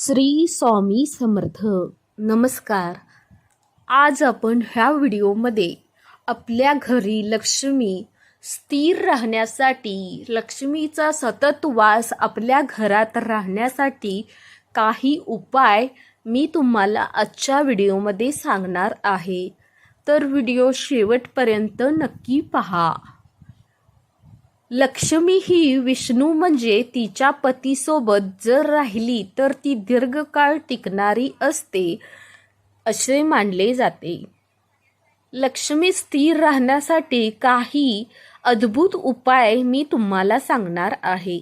श्री स्वामी समर्थ. नमस्कार. आज आपण ह्या व्हिडिओमध्ये आपल्या घरी लक्ष्मी स्थिर राहण्यासाठी लक्ष्मीचा सतत वास आपल्या घरात राहण्यासाठी काही उपाय मी तुम्हाला आजच्या व्हिडिओमध्ये सांगणार आहे. तर व्हिडिओ शेवटपर्यंत नक्की पहा. लक्ष्मी ही विष्णू म्हणजे तिच्या पतीसोबत जर राहिली तर ती दीर्घकाळ टिकणारी असते असे मानले जाते. लक्ष्मी स्थिर राहण्यासाठी काही अद्भुत उपाय मी तुम्हाला सांगणार आहे.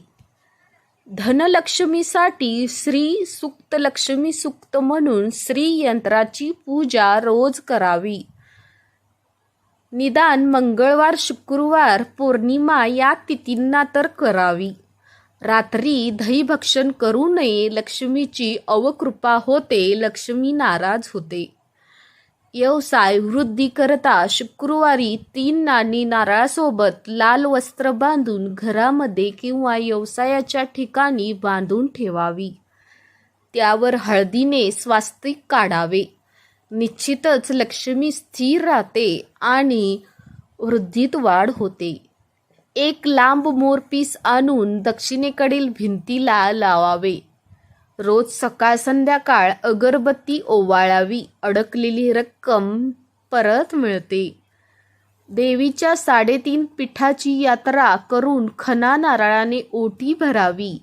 धनलक्ष्मीसाठी श्री सुक्त लक्ष्मी सुक्त म्हणून श्री यंत्राची पूजा रोज करावी. निदान मंगळवार शुक्रवार पौर्णिमा या तिथींना तर करावी. रात्री दहीभक्षण करू नये लक्ष्मीची अवकृपा होते लक्ष्मी नाराज होते. व्यवसाय वृद्धीकरता शुक्रवारी तीन नाणी नारळासोबत लाल वस्त्र बांधून घरामध्ये किंवा व्यवसायाच्या ठिकाणी बांधून ठेवावी. त्यावर हळदीने स्वास्तिक काढावे. निश्चितच लक्ष्मी स्थिर राहते आणि वृद्धीत वाढ होते. एक लांब मोरपीस आणून दक्षिणेकडील भिंतीला लावावे. रोज सकाळ संध्याकाळ अगरबत्ती ओवाळावी अडकलेली रक्कम परत मिळते. देवीच्या साडेतीन पिठाची यात्रा करून खना नारळाने ओटी भरावी.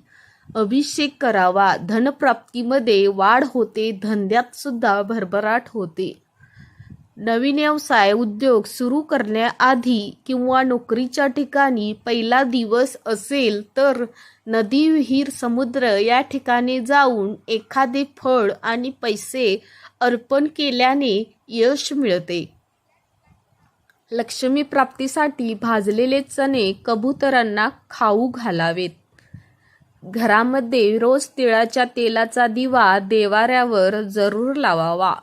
अभिषेक करावा. धनप्राप्तीमध्ये वाढ होते. धंद्यात सुद्धा भरभराट होते. नवीन व्यवसाय उद्योग सुरू करण्याआधी किंवा नोकरीच्या ठिकाणी पहिला दिवस असेल तर नदी विहीर समुद्र या ठिकाणी जाऊन एखादे फळ आणि पैसे अर्पण केल्याने यश मिळते. लक्ष्मी प्राप्तीसाठी भाजलेले चणे कबुतरांना खाऊ घालावेत. घरामध्ये रोज तिळाच्या तेलाचा दिवा देवाऱ्यावर जरूर लावावा.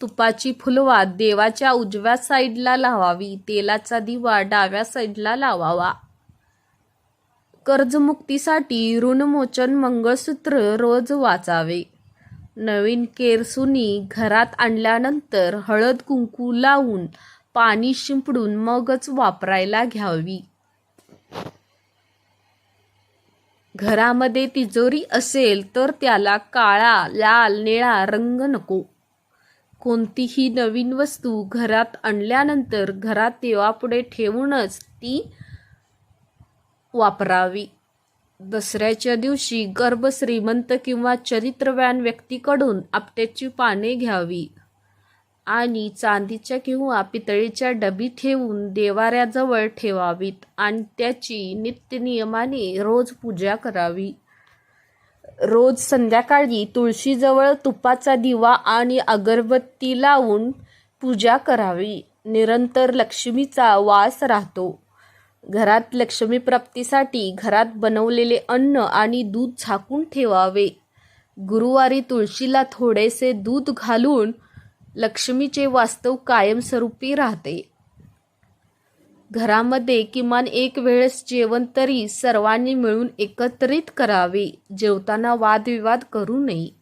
तुपाची फुलवा देवाच्या उजव्या साईडला लावावी. तेलाचा दिवा डाव्या साईडला लावावा. कर्जमुक्तीसाठी ऋणमोचन मंगळसूत्र रोज वाचावे. नवीन केरसुनी घरात आणल्यानंतर हळद कुंकू लावून पाणी शिंपडून मगच वापरायला घ्यावी. घरामध्ये तिजोरी असेल तर त्याला काळा लाल निळा रंग नको. कोणतीही नवीन वस्तू घरात आणल्यानंतर घरात देवापुढे ठेवूनच ती वापरावी. दसऱ्याच्या दिवशी गर्भ श्रीमंत किंवा चरित्रवान व्यक्तीकडून आपट्याची पाने घ्यावी. आणि चांदीच्या किंवा पितळीच्या डबी ठेवून देवाऱ्याजवळ ठेवावीत आणि त्याची नित्यनियमाने रोज पूजा करावी. रोज संध्याकाळी तुळशीजवळ तुपाचा दिवा आणि अगरबत्ती लावून पूजा करावी. निरंतर लक्ष्मीचा वास राहतो. घरात लक्ष्मी प्राप्तीसाठी घरात बनवलेले अन्न आणि दूध झाकून ठेवावे. गुरुवारी तुळशीला थोडेसे दूध घालून लक्ष्मीचे वास्तव कायमस्वरूपी राहते. घरामध्ये किमान एक वेळेस जेवण तरी सर्वांनी मिळून एकत्रित करावे. जेवताना वादविवाद करू नये.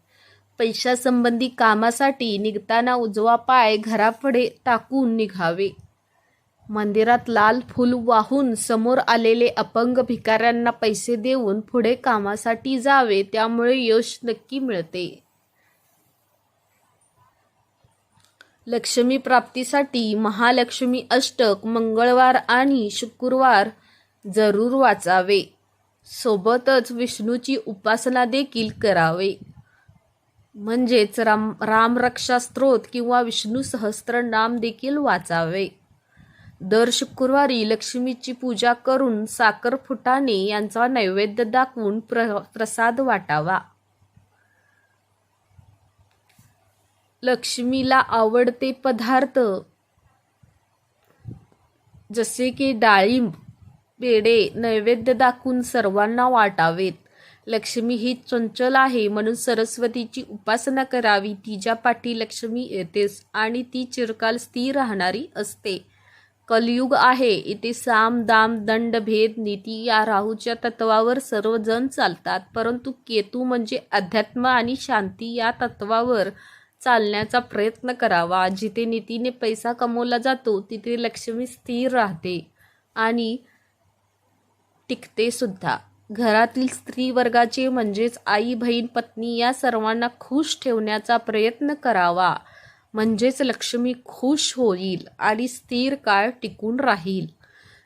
पैशासंबंधी कामासाठी निघताना उजवा पाय घरापुढे टाकून निघावे. मंदिरात लाल फूल वाहून समोर आलेले अपंग भिकाऱ्यांना पैसे देऊन पुढे कामासाठी जावे त्यामुळे यश नक्की मिळते. लक्ष्मी प्राप्तीसाठी महालक्ष्मी अष्टक मंगळवार आणि शुक्रवार जरूर वाचावे. सोबतच विष्णूची उपासना देखील करावे. म्हणजेच राम रामरक्षा स्त्रोत किंवा विष्णू सहस्त्र नाम देखील वाचावे. दर शुक्रवारी लक्ष्मीची पूजा करून साखर फुटाणे यांचा नैवेद्य दाखवून प्र प्रसाद वाटावा. लक्ष्मीला आवडते पदार्थ. जसे की डाळिंब पेढे नैवेद्य दाखवून सर्वांना वाटावेत. लक्ष्मी ही चंचल आहे म्हणून सरस्वतीची उपासना करावी. तिच्या पाठी लक्ष्मी येतेस आणि ती चिरकाल स्थिर राहणारी असते. कलयुग आहे. इथे साम दाम दंड भेद नीती या राहूच्या तत्वावर सर्वजण चालतात. परंतु केतू म्हणजे अध्यात्म आणि शांती या तत्वावर चालण्याचा प्रयत्न करावा. जिथे नीतीने पैसा कमवला जातो तिथे लक्ष्मी स्थिर राहते आणि टिकते सुद्धा घरातील स्त्री वर्गाचे म्हणजेच आई बहीण पत्नी या सर्वांना खुश ठेवण्याचा प्रयत्न करावा. म्हणजेच लक्ष्मी खुश होईल आणि स्थिर काळ टिकून राहील.